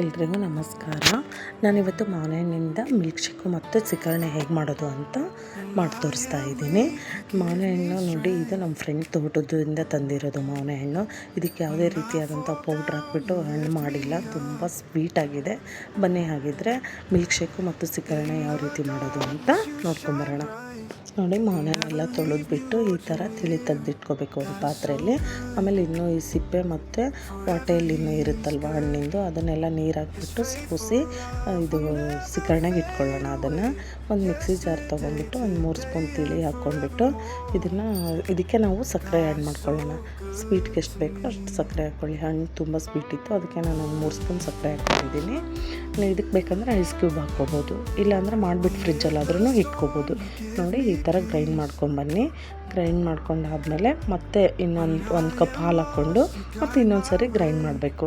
ಎಲ್ರಿಗೂ ನಮಸ್ಕಾರ. ನಾನಿವತ್ತು ಮಾವಿನಹಣ್ಣಿಂದ ಮಿಲ್ಕ್ ಶೇಕು ಮತ್ತು ಸಿಕರಣೆ ಹೇಗೆ ಮಾಡೋದು ಅಂತ ಮಾಡಿ ತೋರಿಸ್ತಾ ಇದ್ದೀನಿ. ಮಾವಿನಹಣ್ಣು ನೋಡಿ, ಇದು ನಮ್ಮ ಫ್ರೆಂಡ್ ತೋಟದಿಂದ ತಂದಿರೋದು ಮಾವಿನ ಹಣ್ಣು ಇದಕ್ಕೆ ಯಾವುದೇ ರೀತಿಯಾದಂಥ ಪೌಡ್ರ್ ಹಾಕ್ಬಿಟ್ಟು ಹಣ್ಣು ಮಾಡಿಲ್ಲ. ತುಂಬ ಸ್ವೀಟಾಗಿದೆ ಬನ್ನಿ ಹಾಗಿದ್ರೆ ಮಿಲ್ಕ್ ಶೇಕು ಮತ್ತು ಸಿಕರಣೆ ಯಾವ ರೀತಿ ಮಾಡೋದು ಅಂತ ನೋಡ್ಕೊಂಬರೋಣ. ನೋಡಿ ಮಾವಿನಹಣ್ಣೆಲ್ಲ ತೊಳೆದ್ಬಿಟ್ಟು ಈ ಥರ ತಿಳಿ ತೆಗೆದಿಟ್ಕೋಬೇಕು ಒಂದು ಪಾತ್ರೆಯಲ್ಲಿ. ಆಮೇಲೆ ಇನ್ನೂ ಈ ಸಿಪ್ಪೆ ಮತ್ತು ಹೊಟ್ಟೆಯಲ್ಲಿ ಇನ್ನೂ ಇರುತ್ತಲ್ವ ಹಣ್ಣಿಂದು, ಅದನ್ನೆಲ್ಲ ನೀರು ಹಾಕ್ಬಿಟ್ಟು ಸೋಸಿ ಇದು ಸಿಕರಣೆಗೆ ಇಟ್ಕೊಳ್ಳೋಣ ಅದನ್ನು. ಒಂದು ಮಿಕ್ಸಿ ಜಾರ್ ತೊಗೊಂಡ್ಬಿಟ್ಟು ಒಂದು ಮೂರು ಸ್ಪೂನ್ ತಿಳಿ ಹಾಕ್ಕೊಂಡ್ಬಿಟ್ಟು ಇದನ್ನು, ಇದಕ್ಕೆ ನಾವು ಸಕ್ಕರೆ ಆ್ಯಡ್ ಮಾಡ್ಕೊಳ್ಳೋಣ. ಸ್ವೀಟ್ಗೆ ಎಷ್ಟು ಬೇಕೋ ಅಷ್ಟು ಸಕ್ಕರೆ ಹಾಕ್ಕೊಳ್ಳಿ. ಹಣ್ಣು ತುಂಬ ಸ್ವೀಟ್ ಇತ್ತು, ಅದಕ್ಕೆ ನಾನು ಒಂದು ಮೂರು ಸ್ಪೂನ್ ಸಕ್ಕರೆ ಹಾಕ್ಕೊಂಡಿದ್ದೀನಿ. ಇದಕ್ಕೆ ಬೇಕಂದರೆ ಐಸ್ ಕ್ಯೂಬ್ ಹಾಕ್ಕೋಬೋದು, ಇಲ್ಲಾಂದರೆ ಮಾಡಿಬಿಟ್ಟು ಫ್ರಿಜ್ಜಲ್ಲಾದ್ರೂ ಇಟ್ಕೋಬೋದು. ನೋಡಿ ಈ ಥರ ಗ್ರೈಂಡ್ ಮಾಡ್ಕೊಂಬನ್ನಿ ಗ್ರೈಂಡ್ ಮಾಡ್ಕೊಂಡಾದಮೇಲೆ ಮತ್ತೆ ಇನ್ನೊಂದು ಒಂದು ಕಪ್ ಹಾಲು ಹಾಕ್ಕೊಂಡು ಮತ್ತು ಇನ್ನೊಂದು ಸರಿ ಗ್ರೈಂಡ್ ಮಾಡಬೇಕು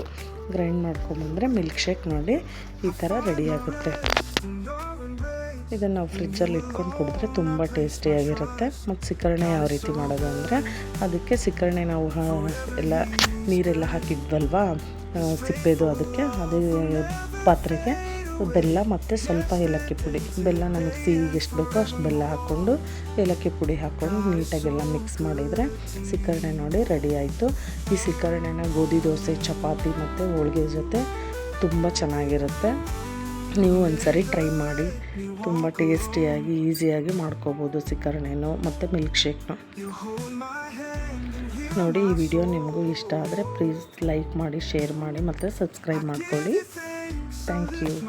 ಗ್ರೈಂಡ್ ಮಾಡ್ಕೊಂಬಂದರೆ ಮಿಲ್ಕ್ ಶೇಕ್ ನೋಡಿ ಈ ಥರ ರೆಡಿ ಆಗುತ್ತೆ. ಇದನ್ನು ನಾವು ಫ್ರಿಜ್ಜಲ್ಲಿ ಇಟ್ಕೊಂಡು ಕುಡಿದ್ರೆ ತುಂಬ ಟೇಸ್ಟಿಯಾಗಿರುತ್ತೆ ಮತ್ತು ಸಿಕ್ಕರಣೆ ಯಾವ ರೀತಿ ಮಾಡೋದು ಅಂದರೆ ಅದಕ್ಕೆ ಸಿಕ್ಕರಣೆ ನಾವು ಎಲ್ಲ ನೀರೆಲ್ಲ ಹಾಕಿದ್ವಲ್ವಾ ಸಿಪ್ಪೆದು ಅದಕ್ಕೆ, ಅದೇ ಪಾತ್ರೆಗೆ ಬೆಲ್ಲ ಮತ್ತು ಸ್ವಲ್ಪ ಏಲಕ್ಕಿ ಪುಡಿ. ಬೆಲ್ಲ ನಮಗೆ ಸಿಹಿಗೆ ಎಷ್ಟು ಬೇಕೋ ಅಷ್ಟು ಬೆಲ್ಲ ಹಾಕ್ಕೊಂಡು ಏಲಕ್ಕಿ ಪುಡಿ ಹಾಕ್ಕೊಂಡು ನೀಟಾಗೆಲ್ಲ ಮಿಕ್ಸ್ ಮಾಡಿದರೆ ಸಿಕ್ಕರಣೆ ನೋಡಿ ರೆಡಿ ಆಯಿತು. ಈ ಸಿಕ್ಕರಣೆನ ಗೋಧಿ, ದೋಸೆ, ಚಪಾತಿ ಮತ್ತು ಹೋಳಿಗೆ ಜೊತೆ ತುಂಬ ಚೆನ್ನಾಗಿರುತ್ತೆ. ನೀವು ಒಂದು ಸರಿ ಟ್ರೈ ಮಾಡಿ. ತುಂಬ ಟೇಸ್ಟಿಯಾಗಿ, ಈಸಿಯಾಗಿ ಮಾಡ್ಕೋಬೋದು ಸಿಕರಣೆನೂ ಮತ್ತು ಮಿಲ್ಕ್ ಶೇಕ್ನು ನೋಡಿ ಈ ವಿಡಿಯೋ ನಿಮಗೂ ಇಷ್ಟ ಆದರೆ ಪ್ಲೀಸ್ ಲೈಕ್ ಮಾಡಿ, ಶೇರ್ ಮಾಡಿ ಮತ್ತು ಸಬ್ಸ್ಕ್ರೈಬ್ ಮಾಡ್ಕೊಳ್ಳಿ. Thank you.